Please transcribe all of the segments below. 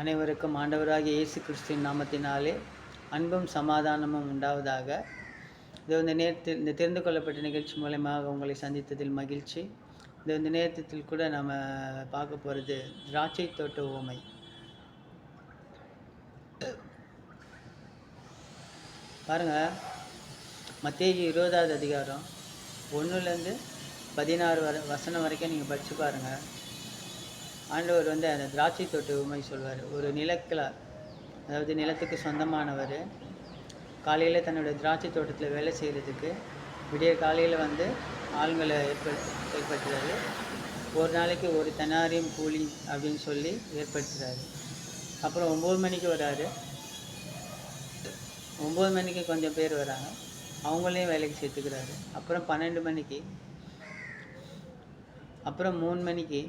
அனைவருக்கும் ஆண்டவராகிய இயேசு கிறிஸ்துவின் நாமத்தினாலே அன்பும் சமாதானமும் உண்டாவதாக. இது இந்த நேரத்தில் இந்த தெரிந்து கொள்ளப்பட்ட நிகழ்ச்சி மூலமாக உங்களை சந்தித்ததில் மகிழ்ச்சி. இது இந்த நேரத்தில் கூட நம்ம பார்க்க போகிறது திராட்சை தோட்ட ஓமை. பாருங்க மத்திய இருபதாவது அதிகாரம் ஒன்றுலேருந்து பதினாறு வர வசனம் வரைக்கும் நீங்கள் படித்து பாருங்கள் ஆண்டவர் வந்து அந்த திராட்சை தோட்ட உண்மை சொல்வார். ஒரு நிலக்கிழார் அதாவது நிலத்துக்கு சொந்தமானவர் காலையில் தன்னோட திராட்சை தோட்டத்தில் வேலை செய்கிறதுக்கு விடிய காலையில் வந்து ஆளுங்களை ஏற்படு ஏற்படுத்துகிறாரு ஒரு நாளைக்கு ஒரு தெனாரியம் கூலி அப்படின்னு சொல்லி ஏற்படுத்துகிறாரு அப்புறம் ஒம்பது மணிக்கு வராரு. ஒம்பது மணிக்கு கொஞ்சம் பேர் வராங்க. அவங்களையும் வேலைக்கு சேர்த்துக்கிறாரு. அப்புறம் பன்னெண்டு மணிக்கு அப்புறம் மூணு மணிக்கு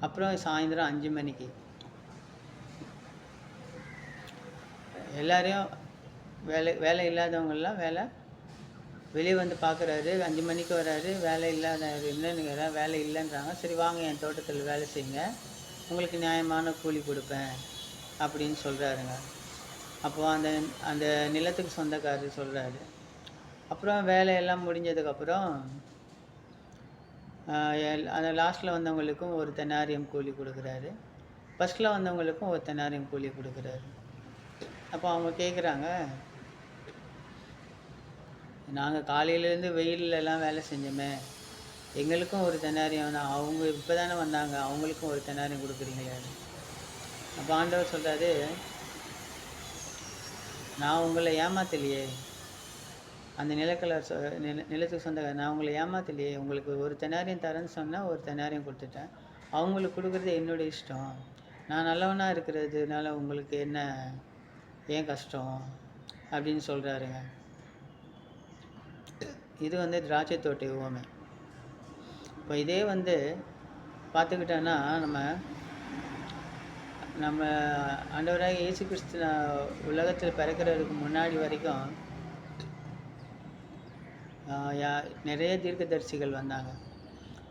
அப்புறம் சாயந்தரம் அஞ்சு மணிக்கு. எல்லாரையும் வேலை வேலை இல்லாதவங்கெல்லாம் வேலை வெளியே வந்து பார்க்குறாரு. அஞ்சு மணிக்கு வராரு. வேலை இல்லாத என்னன்னு வேலை இல்லைன்றாங்க. சரி வாங்க என் தோட்டத்தில் வேலை செய்யுங்க. உங்களுக்கு நியாயமான கூலி கொடுப்பேன் அப்படின்னு சொல்கிறாருங்க அப்போது அந்த அந்த நிலத்துக்கு சொந்தக்காரர் சொல்கிறாரு அப்புறம் வேலையெல்லாம் முடிஞ்சதுக்கப்புறம் அந்த லாஸ்ட்டில் வந்தவங்களுக்கும் ஒரு தென்னாரியம் கூலி கொடுக்குறாரு. ஃபஸ்ட்டில் வந்தவங்களுக்கும் ஒரு தென்னாரியம் கூலி கொடுக்குறாரு. அப்போ அவங்க கேட்குறாங்க நாங்கள் காலையிலேருந்து வெயிலெலாம் எல்லாம் வேலை செஞ்சோமே. எங்களுக்கும் ஒரு தென்னாரியம் தான் அவங்க இப்போ தானே வந்தாங்க. அவங்களுக்கும் ஒரு தென்னாரியம் கொடுக்குறீங்களே. அப்போ ஆண்டவர் சொல்கிறாரு நான் உங்களை ஏமாத்தலையே. அந்த நிலக்கலர் சொ நில நிலத்துக்கு சொந்தக்காரர். நான் உங்களை ஏமாத்தலையே. உங்களுக்கு ஒரு தெனாரியம் தரேன்னு சொன்னால் ஒரு தெனாரியம் கொடுத்துட்டேன். அவங்களுக்கு கொடுக்குறது என்னோட இஷ்டம். நான் நல்லவனாக இருக்கிறதுனால உங்களுக்கு என்ன ஏன் கஷ்டம்? அப்படின்னு சொல்கிறாருங்க இது வந்து திராட்சை தோட்டை உவமை இப்போ இதே வந்து பார்த்துக்கிட்டோன்னா நம்ம நம்ம ஆண்டவராக இயேசு கிறிஸ்து உலகத்தில் பிறக்கிறதுக்கு முன்னாடி வரைக்கும் யா- நிறைய தீர்க்கதரிசிகள் வந்தாங்க.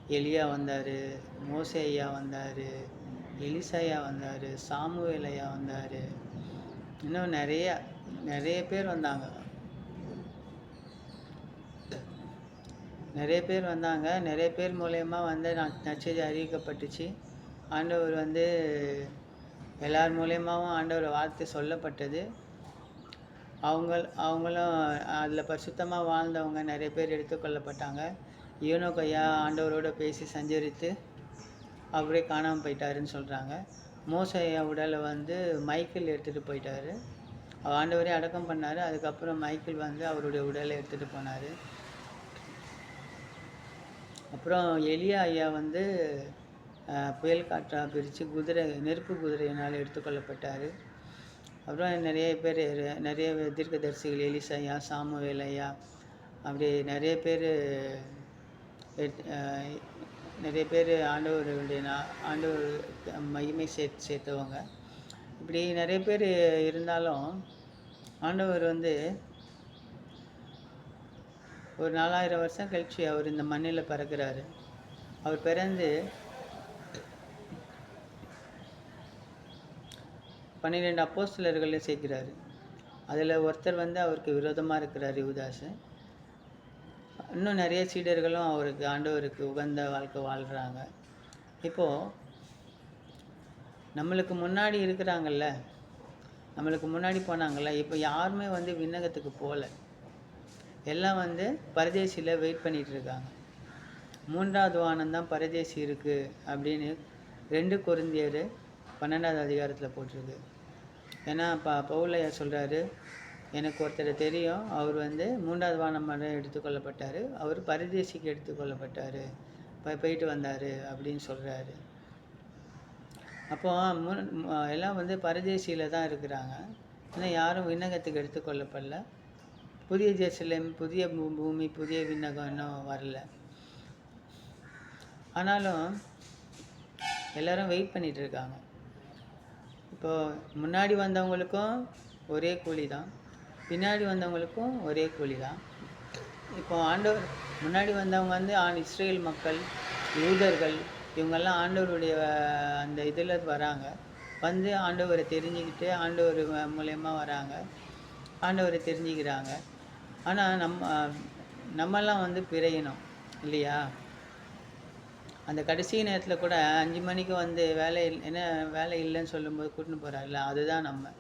எலியா வந்தார் மோசே ஐயா வந்தார் எலிசாயா வந்தார் சாமுவேல் ஐயா வந்தார். இன்னும் நிறைய நிறைய பேர் வந்தாங்க. நிறைய பேர் வந்தாங்க. நிறைய பேர் மூலயமா வந்து நான் நச்சது அறிவிக்கப்பட்டுச்சு. ஆண்டவர் வந்து எல்லார் மூலியமாகவும் ஆண்டவர் வார்த்தை சொல்லப்பட்டது. அவங்க அவங்களும் அதில் பரிசுத்தமாக வாழ்ந்தவங்க நிறைய பேர் எடுத்துக்கொள்ளப்பட்டாங்க ஈனோக் ஐயா ஆண்டவரோட பேசி சஞ்சரித்து அவரே காணாமல் போயிட்டாருன்னு சொல்கிறாங்க மோசையா உடலை வந்து மைக்கேல் எடுத்துகிட்டு போயிட்டாரு. அவர் ஆண்டவரே அடக்கம் பண்ணார். அதுக்கப்புறம் மைக்கேல் வந்து அவருடைய உடலை எடுத்துகிட்டு போனார். அப்புறம் எலியா ஐயா வந்து புயல் காற்றா பிரித்து குதிரை நெருப்பு குதிரையினால் எடுத்துக்கொள்ளப்பட்டார் அப்புறம் நிறைய பேர் நிறைய தீர்க்கதரிசிகள் எலிசையா ஐயா சாமுவேல் ஐயா அப்படி நிறைய பேர் நிறைய பேர் ஆண்டவருடைய ஆண்டவர் மகிமை சேர்த்து சேர்த்தவங்க. இப்படி நிறைய பேர் இருந்தாலும் ஆண்டவர் வந்து ஒரு நாலாயிரம் வருஷம் கழித்து அவர் இந்த மண்ணில் பிறக்கிறாரு. அவர் பிறந்து பன்னிரெண்டு அப்போஸ்தலர்களை சேர்க்கிறாரு. அதில் ஒருத்தர் வந்து அவருக்கு விரோதமாக இருக்கிறார் யுவதாஸ் இன்னும் நிறைய சீடர்களும் அவருக்கு ஆண்டவருக்கு உகந்த வாழ்க்கை வாழ்கிறாங்க இப்போது நம்மளுக்கு முன்னாடி இருக்கிறாங்கல்ல நம்மளுக்கு முன்னாடி போனாங்கல்ல இப்போ யாருமே வந்து விண்ணகத்துக்கு போகல எல்லாம் வந்து பரதேசியில் வெயிட் பண்ணிகிட்டு இருக்காங்க மூன்றாவது வானம் தான் பரதேசி இருக்குது அப்படின்னு ரெண்டு குருந்தியர் பன்னெண்டாவது அதிகாரத்தில் போட்டிருக்கு. ஏன்னா ப பவுலையா சொல்கிறாரு எனக்கு ஒருத்தர் தெரியும் அவர் வந்து மூன்றாவது வானம் மரம் எடுத்துக்கொள்ளப்பட்டார் அவர் பரதேசிக்கு எடுத்துக்கொள்ளப்பட்டார் போயிட்டு வந்தார் அப்படின்னு சொல்கிறாரு அப்போ முன் எல்லாம் வந்து பரதேசியில் தான் இருக்கிறாங்க. ஆனால் யாரும் விண்ணகத்துக்கு எடுத்துக்கொள்ளப்படல புதிய ஜெருசலேம் புதிய பூமி புதிய விண்ணகம் இன்னும் வரல. ஆனாலும் எல்லோரும் வெயிட் பண்ணிட்டு இப்போது முன்னாடி வந்தவங்களுக்கும் ஒரே கூலி தான். பின்னாடி வந்தவங்களுக்கும் ஒரே கூலி தான். இப்போ ஆண்டவர் முன்னாடி வந்தவங்க வந்து ஆண் இஸ்ரேல் மக்கள் யூதர்கள் இவங்கெல்லாம் ஆண்டவருடைய அந்த இதில் வராங்க. வந்து ஆண்டவரை தெரிஞ்சுக்கிட்டு ஆண்டவர் மூலயமா வராங்க. ஆண்டவரை தெரிஞ்சுக்கிறாங்க. ஆனால் நம்ம நம்மெல்லாம் வந்து பிறையினோம் இல்லையா? அந்த கடைசி நேரத்தில் கூட அஞ்சு மணிக்கு வந்து வேலை இல்லை என்ன வேலை இல்லைன்னு சொல்லும்போது கூட்டின்னு போகிறாருல அதுதான் நம்ம.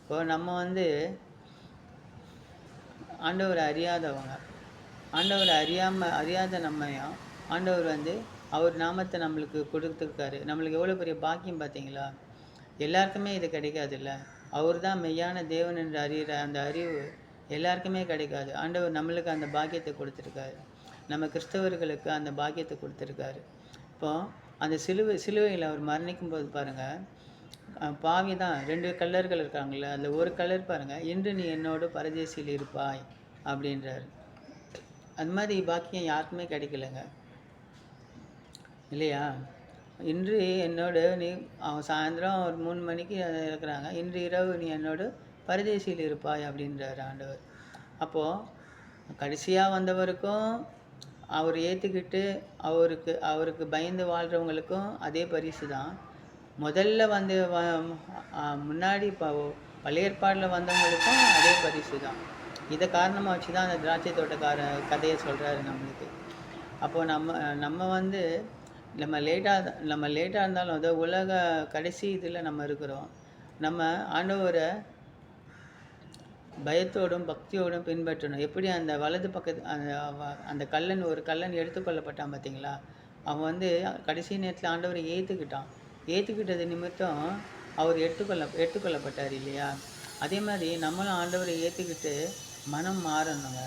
இப்போ நம்ம வந்து ஆண்டவரை அறியாதவங்க. ஆண்டவரை அறியாமல் அறியாத நம்மையும் ஆண்டவர் வந்து அவர் நாமத்தை நம்மளுக்கு கொடுத்துருக்காரு. நம்மளுக்கு எவ்வளோ பெரிய பாக்கியம் பார்த்தீங்களா? எல்லாருக்குமே இது கிடைக்காதுல்ல. அவர் தான் மெய்யான தேவன் என்று அறிகிற அந்த அறிவு எல்லாருக்குமே கிடைக்காது. ஆண்டவர் நம்மளுக்கு அந்த பாக்கியத்தை கொடுத்துருக்காரு. நம்ம கிறிஸ்தவர்களுக்கு அந்த பாக்கியத்தை கொடுத்துருக்காரு. இப்போது அந்த சிலுவை சிலுவையில் அவர் மரணிக்கும் போது பாருங்கள் பாவி தான் ரெண்டு கல்லர்கள் இருக்காங்கள்ல அதில் ஒரு கல்லர் பாருங்கள் இன்று நீ என்னோடு பரதேசியில் இருப்பாய் அப்படின்றார். அது மாதிரி பாக்கியம் யாருக்குமே கிடைக்கலங்க. இல்லையா? இன்று என்னோடு நீ அவன் சாயந்தரம் ஒரு மூணு மணிக்கு இருக்கிறாங்க இன்று இரவு நீ என்னோடு பரதேசியில் இருப்பாய் அப்படின்றார் ஆண்டவர். அப்போது கடைசியாக வந்தவருக்கும் அவர் ஏற்றுக்கிட்டு அவருக்கு அவருக்கு பயந்து வாழ்கிறவங்களுக்கும் அதே பரிசு தான். முதல்ல வந்து முன்னாடி இப்போ பழைய ஏற்பாடில் வந்தவங்களுக்கும் அதே பரிசு தான். இதை காரணமாக வச்சு தான் அந்த திராட்சை தோட்டக்கார கதையை சொல்கிறாரு நம்மளுக்கு. அப்போது நம்ம நம்ம வந்து நம்ம லேட்டாக நம்ம லேட்டாக இருந்தாலும் அது உலக கடைசி இதில் நம்ம இருக்கிறோம். நம்ம ஆண்டவரை பயத்தோடும் பக்தியோடும் பின்பற்றணும். எப்படி அந்த வலது பக்கத்து அந்த அந்த கல்லன் ஒரு கல்லன் எடுத்துக்கொள்ளப்பட்டான் பார்த்தீங்களா? அவன் வந்து கடைசி நேரத்தில் ஆண்டவரை ஏற்றுக்கிட்டான் ஏற்றுக்கிட்டது நிமித்தம் அவர் எடுத்துக்கொள்ள எடுத்துக்கொள்ளப்பட்டார் இல்லையா? அதே மாதிரி நம்மளும் ஆண்டவரை ஏற்றுக்கிட்டு மனம் மாறணுங்க.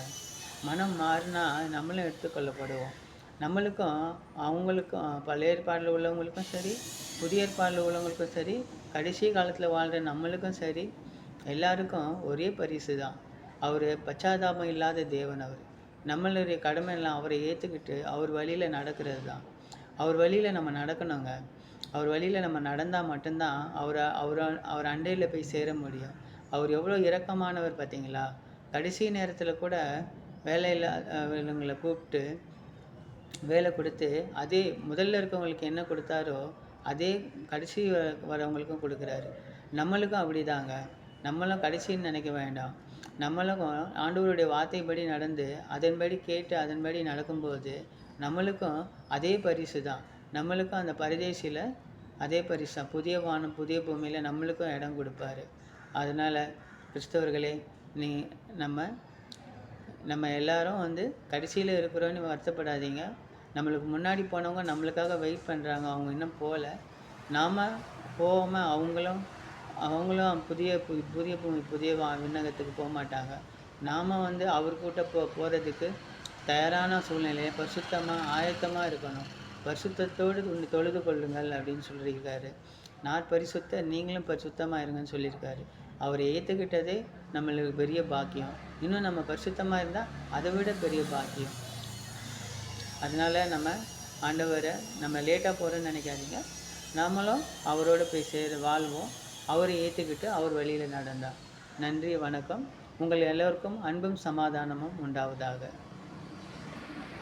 மனம் மாறினா நம்மளும் எடுத்துக்கொள்ளப்படுவோம். நம்மளுக்கும் அவங்களுக்கும் பழைய ஏற்பாடில் உள்ளவங்களுக்கும் சரி புதிய ஏற்பாடில் உள்ளவங்களுக்கும் சரி கடைசி காலத்தில் வாழ்கிற நம்மளுக்கும் சரி எல்லாருக்கும் ஒரே பரிசு தான் அவர் பச்சாதாபம் இல்லாத தேவன் அவர். நம்மளுடைய கடமை எல்லாம் அவரை ஏற்றுக்கிட்டு அவர் வழியில் நடக்கிறது தான் அவர் வழியில் நம்ம நடக்கணுங்க. அவர் வழியில் நம்ம நடந்தால் மட்டும்தான் அவரை அவர் அவர் அண்டையில் போய் சேர முடியும். அவர் எவ்வளோ இரக்கமானவர் பார்த்தீங்களா கடைசி நேரத்தில் கூட வேலையில்லாதவங்களை கூப்பிட்டு வேலை கொடுத்து அதே முதல்ல இருக்கவங்களுக்கு என்ன கொடுத்தாரோ அதே கடைசி வ- வரவங்களுக்கும் கொடுக்குறாரு. நம்மளுக்கும் அப்படிதாங்க. நம்மளும் கடைசின்னு நினைக்க வேண்டாம். நம்மளும் ஆண்டவருடைய வார்த்தைப்படி நடந்து அதன்படி கேட்டு அதன்படி நடக்கும்போது நம்மளுக்கும் அதே பரிசு தான். நம்மளுக்கும் அந்த பரதேசியில் அதே பரிசு தான். புதிய வானம் புதிய பூமியில் நம்மளுக்கும் இடம் கொடுப்பாரு. அதனால் கிறிஸ்தவர்களே நீ நம்ம நம்ம எல்லாரும் வந்து கடைசியில் இருக்கிறோன்னு வருத்தப்படாதீங்க. நம்மளுக்கு முன்னாடி போனவங்க நம்மளுக்காக வெயிட் பண்ணுறாங்க அவங்க இன்னும் போகல நாம் போகாமல் அவங்களும் அவங்களும் புதிய பு- புதிய பூமி புதிய வா- விண்ணகத்துக்கு போக மாட்டாங்க. நாம் வந்து அவர் கூட்ட போ போகிறதுக்கு தயாரான சூழ்நிலையை பரிசுத்தமாக ஆயத்தமாக இருக்கணும். பரிசுத்தத்தோடு உன்னை தொழுது கொள்ளுங்கள் அப்படின்னு சொல்லியிருக்காரு. நான் பரிசுத்த நீங்களும் பரிசுத்தமாக இருங்கன்னு சொல்லியிருக்காரு. அவரை ஏற்றுக்கிட்டதே நம்மளுக்கு பெரிய பாக்கியம். இன்னும் நம்ம பரிசுத்தமாக இருந்தால் அதை விட பெரிய பாக்கியம். அதனால நம்ம ஆண்டவரை நம்ம லேட்டாக போகிறோன்னு நினைக்காதீங்க. நாமளும் அவரோட போய் சேர வாழ்வோம். அவரை ஏற்றுக்கிட்டு அவர் வழியில் நடந்தார். நன்றி வணக்கம். உங்கள் எல்லோருக்கும் அன்பும் சமாதானமும் உண்டாவதாக.